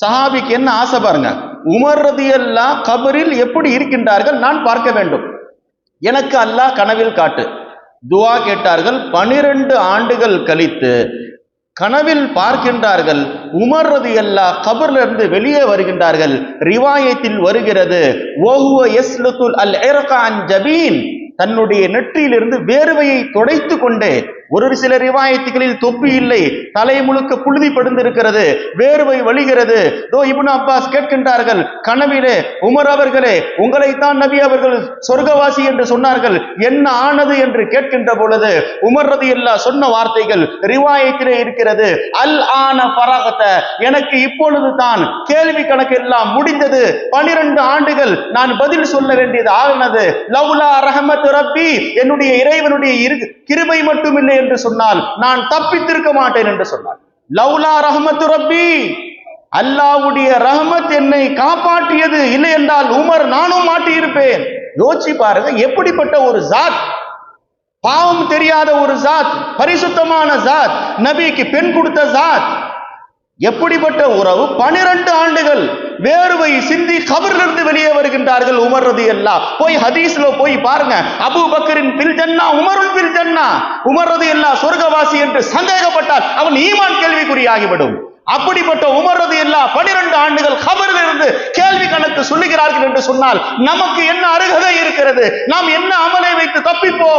சஹாபிக்கு என்ன ஆசை பாருங்க? உமர் ரதியல்லாஹ் கபரில் எப்படி இருக்கின்றார்கள்? நான் பார்க்க வேண்டும். எனக்கு அல்லாஹ் கனவில் காட்டு. துவா கேட்டார்கள் பனிரெண்டு ஆண்டுகள் கழித்து கனவில் பார்க்கின்றார்கள். உமர் ரதி அல்லா கபர்ல இருந்து வெளியே வருகின்றார்கள். ரிவாயத்தில் வருகிறது ஓஹுவ யஸ்லுத்துல் அல் ஜபீன். தன்னுடைய நெற்றியிலிருந்து வேர்வையை துடைத்து கொண்டே ஒரு சில ரிவாயத்துகளில் தொப்பி இல்லை தலை முழுக்க புழுதி படுந்திருக்கிறது வேர்வை வழிகிறது. தோ இபுன் அப்பாஸ் கேட்கின்றார்கள் கனவிலே உமர் அவர்களே உங்களைத்தான் நபி அவர்கள் சொர்க்கவாசி என்று சொன்னார்கள் என்ன ஆனது என்று கேட்கின்ற பொழுது உமர் ரதி சொன்ன வார்த்தைகள் ரிவாயத்திலே இருக்கிறது. அல் ஆன பராகத்த எனக்கு இப்பொழுது தான் கேள்வி கணக்கு எல்லாம் முடிந்தது. பனிரெண்டு ஆண்டுகள் நான் பதில் சொல்ல வேண்டியது ஆனது. லவ்லா ரஹமத் ரப்பி என்னுடைய இறைவனுடைய இரு- கிருபை மட்டுமில்லை என்று சொன்னால் நான் தப்பித்திருக்க மாட்டேன் என்று சொன்னார். லவ்லா ரஹமத்து ரப்பி அல்லாவுடைய ரஹமத் என்னை காப்பாற்றியது இல்லை என்றால் உமர் நானும் மாட்டியிருப்பேன். யோசிச்சு பாருங்க எப்படிப்பட்ட ஒரு ஜாத்? பாவம் தெரியாத ஒரு ஜாத் பரிசுத்தமான ஜாத் நபிக்கு பெண் கொடுத்த ஜாத். எப்படிப்பட்ட உறவு? பனிரெண்டு ஆண்டுகள் வேர்வை சிந்தி கபரிலிருந்து வெளியே வருகின்றார்கள் உமர் ரதி அல்லா போய் ஹதீஸ்ல போய் பாருங்க. அபு பக்கரின் பில் ஜன்னா உமருன் பில் ஜன்னா. உமர் ரதி அல்லா சொர்க்கவாசி என்று சந்தேகப்பட்டால் அவன் ஈமான் கேள்விக்குறியாகிவிடும். அப்படிப்பட்ட உமர் ரதி பனிரெண்டு ஆண்டுகள் கபரில் இருந்து கேள்வி கணக்கு சொல்லுகிறார்கள் என்று சொன்னால் நமக்கு என்ன அருகதை இருக்கிறது? நாம் என்ன அமலை வைத்து தப்பிப்போ